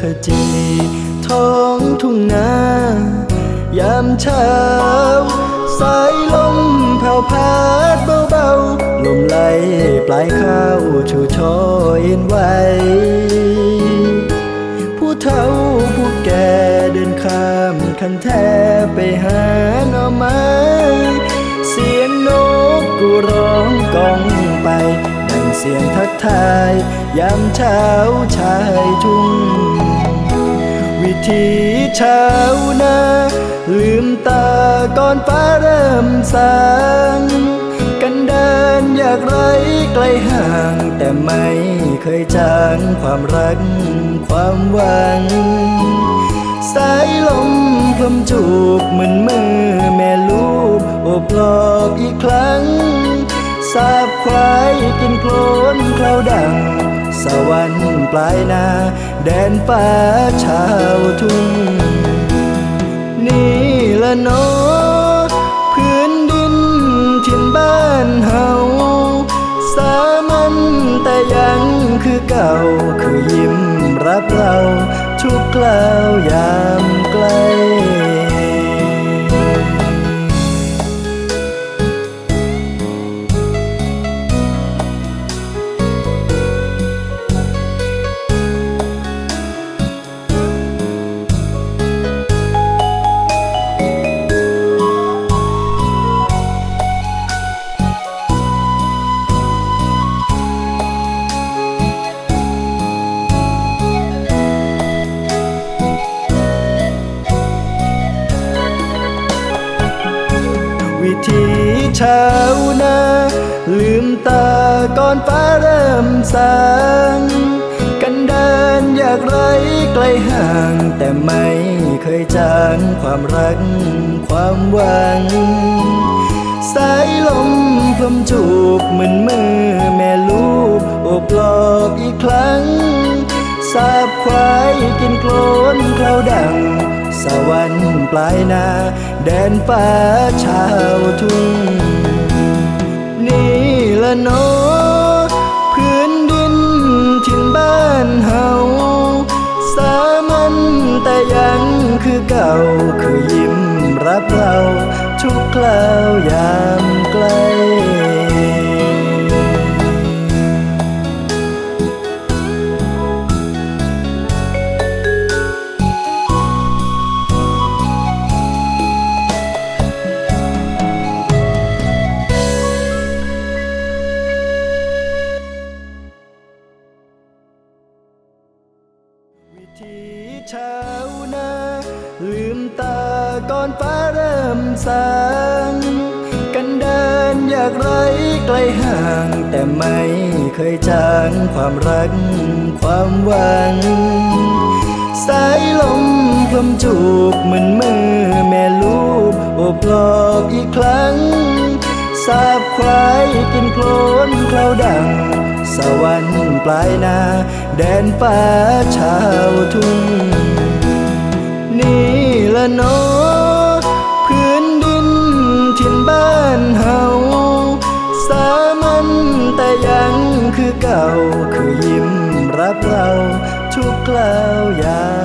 ขจี ท้องทุ่งนายามเช้า สายลมแผ่วพาดเบาๆ ลมไหลปลายข้าวชูช่อเอ็นไว้ผู้เฒ่าผู้แก่เดินข้ามคันแทไปหาหน่อไม้เสียงนกกูร้องกองไปดังเสียงทักทาย ยามเช้าชายทุ่ง วิธีชาวนาลืมตาก่อนฟ้าเริ่มสางกันเดินอยากไรไกลห่าง แต่ไม่เคยจางความรักความหวัง สายลมพลมจูบเหมือนมือแม่ลูกโอบลอกอีกครั้งสาบควายกินโคลนเคล้าดัง สวรรค์ปลายนา แดนป่าชาวทุ่ง นี่ละนอพื้นดินถิ่นบ้านเฮา สามัญแต่ยังคือเก่าคือยิ้มรับเราทุกกล่าวยามไกล วิธีชาวนาลืมตาก่อนฟ้าเริ่มสางกันเดินอยากไรไกลห่าง แต่ไม่เคยจางความรักความหวัง สายลมพลมจูบเหมือนมือแม่ลูกโอบลอกอีกครั้งสาบควายกินโคลนเคล้าดังสวรรค์ ปลายนา แดนฟ้าชาวทุ่ง นี่ละเนอพื้นดินถิ่นบ้านเฮา สามัญแต่ยังคือเก่าคือยิ้มรับเราทุกคราว ยามไกล ธีชาวนาลืมตาก่อนฟ้าเริ่มสางกันเดินอยากไรไกลห่าง แต่ไม่เคยจางความรักความหวัง สายลมพลมจูบเหมือนมือแม่ลูกโอบลอกอีกครั้ง สาบควายกินโคลนคล้าดัง สวรรค์ปลายนา แดนป่าชาวทุ่ง นี่ละเนอพื้นดินถิ่นบ้านเฮา สามัญแต่ยังคือเก่าคือยิ้มรับเราทุกคราว ยา